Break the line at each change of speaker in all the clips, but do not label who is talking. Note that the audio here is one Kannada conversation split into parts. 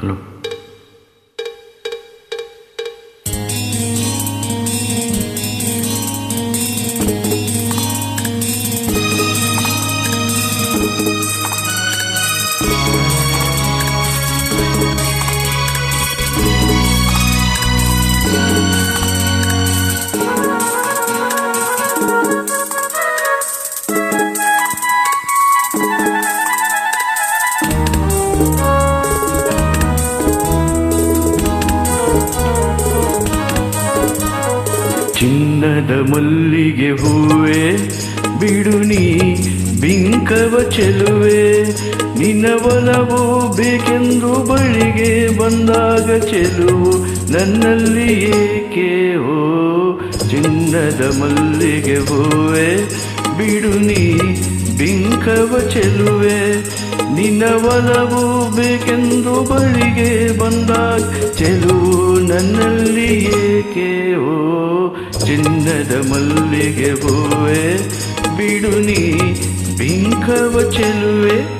Hello. ಚಿನ್ನದ ಮಲ್ಲಿಗೆ ಹೂವೆ, ಬಿಡು ನೀ ಬಿಂಕವ ಚೆಲುವೆ. ನಿನ್ನ ಒಲವು ಬೇಕೆಂದು ಬಳಿಗೆ ಬಂದಾಗ ಚೆಲುವು ನನ್ನಲ್ಲಿ ಏಕೆ? ಓ, ಚಿನ್ನದ ಮಲ್ಲಿಗೆ ಹೂವೆ, ಬಿಡು ನೀ ಬಿಂಕವ ಚೆಲುವೆ. ನಿನ್ನ ಒಲವು ಬೇಕೆಂದು ಬಳಿಗೆ ಬಂದಾಗ ಚೆಲುವು ನನ್ನಲ್ಲಿ ಏಕೆ? ಓ ಚಿನ್ನದ ಮಲ್ಲಿಗೆ ಹೂವೆ ಬಿಡು ನೀ ಬಿಂಕವ ಚೆಲುವೆ.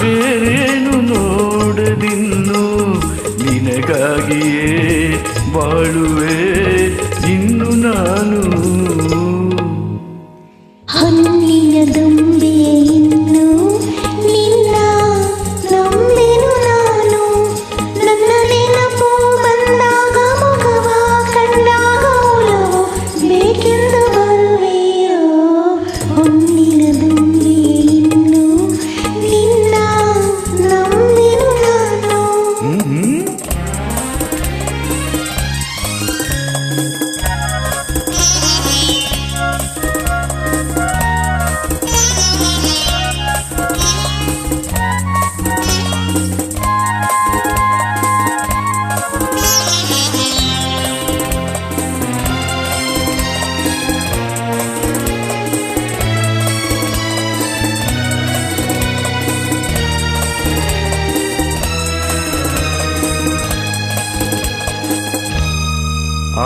ಬೇರೇನು ನೋಡದಿನ್ನು ನಿನಗಾಗಿಯೇ ಬಾಳುವೆ ಇನ್ನು ನಾನು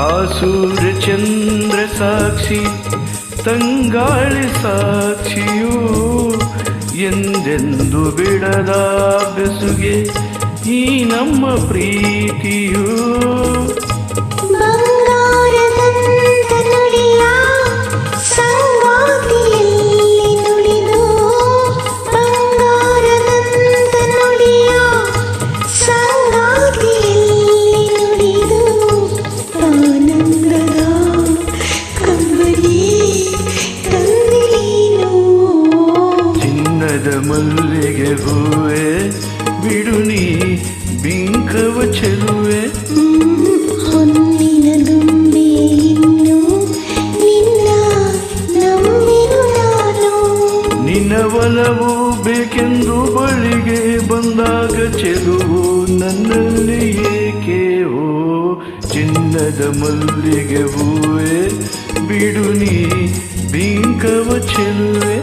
ಆ ಸೂರ್ಯ ಚಂದ್ರ ಸಾಕ್ಷಿ ತಂಗಾಳಿ ಸಾಕ್ಷಿಯು ಎಂದೆಂದು ಬಿಡದ ಬೆಸುಗೆ ಈ ನಮ್ಮ ಪ್ರೀತಿಯು? ಚಿನ್ನದ ಮಲ್ಲಿಗೆ ಹೂವೆ ಬಿಡು ನೀ ಬಿಂಕವ ಚೆಲುವೆ.
ಹೊನ್ನಿನ ದುಂಬಿ ಇನ್ನು ನಿನ್ನ ನಂಬಿರು ನಾನು.
ನಿನ್ನ ಒಲವು ಬೇಕೆಂದು ಬಳಿಗೆ ಬಂದಾಗ ಚೆಲುವು ನನ್ನಲ್ಲಿ ಏಕೆ ಓ ಚಿನ್ನದ ಮಲ್ಲಿಗೆ ಹೂವೆ ಬಿಡು ನೀ ಬಿಂಕವ ಚೆಲುವೆ.